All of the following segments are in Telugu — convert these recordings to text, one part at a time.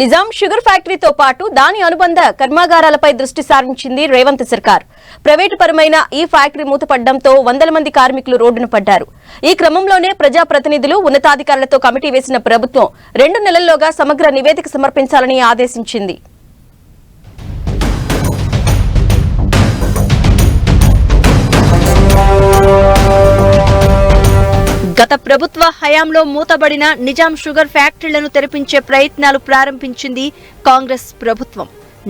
నిజాం షుగర్ ఫ్యాక్టరీతో పాటు దాని అనుబంధ కర్మాగారాలపై దృష్టి సారించింది రేవంత్ సర్కార్. ప్రైవేటు పరమైన ఈ ఫ్యాక్టరీ మూతపడడంతో వందల మంది కార్మికులు రోడ్డున పడ్డారు. ఈ క్రమంలోనే ప్రజాప్రతినిధులు ఉన్నతాధికారులతో కమిటీ వేసిన ప్రభుత్వం రెండు నెలల్లోగా సమగ్ర నివేదిక సమర్పించాలని ఆదేశించింది. గత ప్రభుత్వ హయాంలో మూతబడిన నిజాం షుగర్ ఫ్యాక్టరీలను తెరిపించే ప్రయత్నాలు ప్రారంభించింది కాంగ్రెస్ ప్రభుత్వం.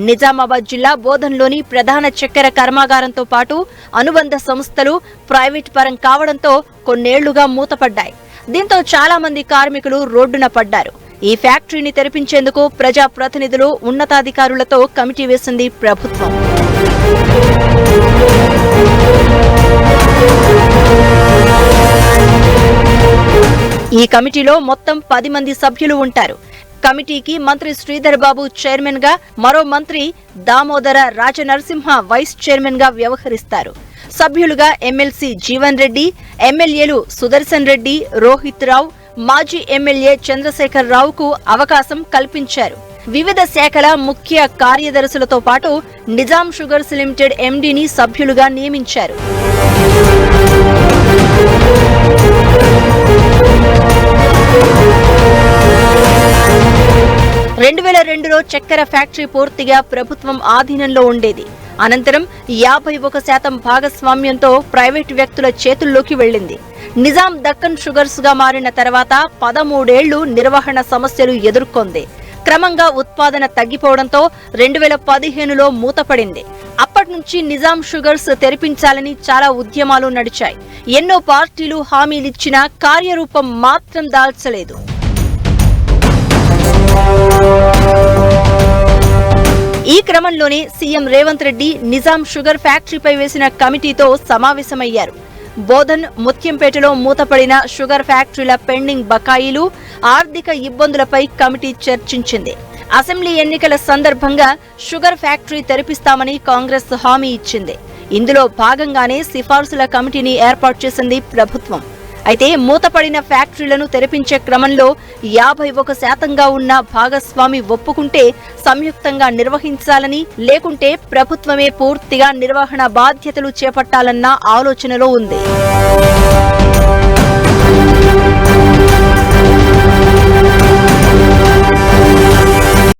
నిజామాబాద్ జిల్లా బోధన్లోని ప్రధాన చక్కెర కర్మాగారంతో పాటు అనుబంధ సంస్థలు ప్రైవేట్ పరం కావడంతో కొన్నేళ్ళుగా మూతపడ్డాయి. దీంతో చాలా మంది కార్మికులు రోడ్డున పడ్డారు. ఈ ఫ్యాక్టరీని తెరిపించేందుకు ప్రజా ప్రతినిధులు ఉన్నతాధికారులతో కమిటీ వేసింది ప్రభుత్వం. ఈ కమిటీలో మొత్తం పది మంది సభ్యులు ఉంటారు. కమిటీకి మంత్రి శ్రీధర్ బాబు చైర్మన్గా మరో మంత్రి దామోదర రాజనరసింహ వైస్ చైర్మన్గా వ్యవహరిస్తారు. సభ్యులుగా ఎమ్మెల్సీ జీవన్ రెడ్డి ఎమ్మెల్యేలు సుదర్శన్ రెడ్డి రోహిత్ రావు మాజీ ఎమ్మెల్యే చంద్రశేఖర్ రావుకు అవకాశం కల్పించారు. వివిధ శాఖల ముఖ్య కార్యదర్శులతో పాటు నిజాం షుగర్స్ లిమిటెడ్ ఎండీని సభ్యులుగా నియమించారు. రెండు వేల రెండులో చక్కెర ఫ్యాక్టరీ పూర్తిగా ప్రభుత్వం ఆధీనంలో ఉండేది. అనంతరం యాభై ఒక శాతం భాగస్వామ్యంతో ప్రైవేటు వ్యక్తుల చేతుల్లోకి వెళ్ళింది. నిజాం దక్కన్ షుగర్స్గా మారిన తర్వాత పదమూడేళ్ళు నిర్వహణ సమస్యలు ఎదుర్కొంది. క్రమంగా ఉత్పాదన తగ్గిపోవడంతో రెండు వేల పదిహేనులో మూతపడింది. అప్పటి నుంచి నిజాం షుగర్స్ తెరిపించాలని చాలా ఉద్యమాలు నడిచాయి. ఎన్నో పార్టీలు హామీలిచ్చినా కార్యరూపం మాత్రం దాల్చలేదు. క్రమంలోనే సీఎం రేవంత్ రెడ్డి నిజాం షుగర్ ఫ్యాక్టరీపై వేసిన కమిటీతో సమావేశమయ్యారు. బోధన్ ముత్యంపేటలో మూతపడిన షుగర్ ఫ్యాక్టరీల పెండింగ్ బకాయిలు ఆర్థిక ఇబ్బందులపై కమిటీ చర్చించింది. అసెంబ్లీ ఎన్నికల సందర్భంగా షుగర్ ఫ్యాక్టరీ తెరిపిస్తామని కాంగ్రెస్ హామీ ఇచ్చింది. ఇందులో భాగంగానే సిఫార్సుల కమిటీని ఏర్పాటు చేసింది ప్రభుత్వం. అయితే మూతపడిన ఫ్యాక్టరీలను తెరిపించే క్రమంలో యాభై ఒక శాతంగా ఉన్న భాగస్వామి ఒప్పుకుంటే సంయుక్తంగా నిర్వహించాలని లేకుంటే ప్రభుత్వమే పూర్తిగా నిర్వహణ బాధ్యతలు చేపట్టాలన్న ఆలోచనలో ఉంది.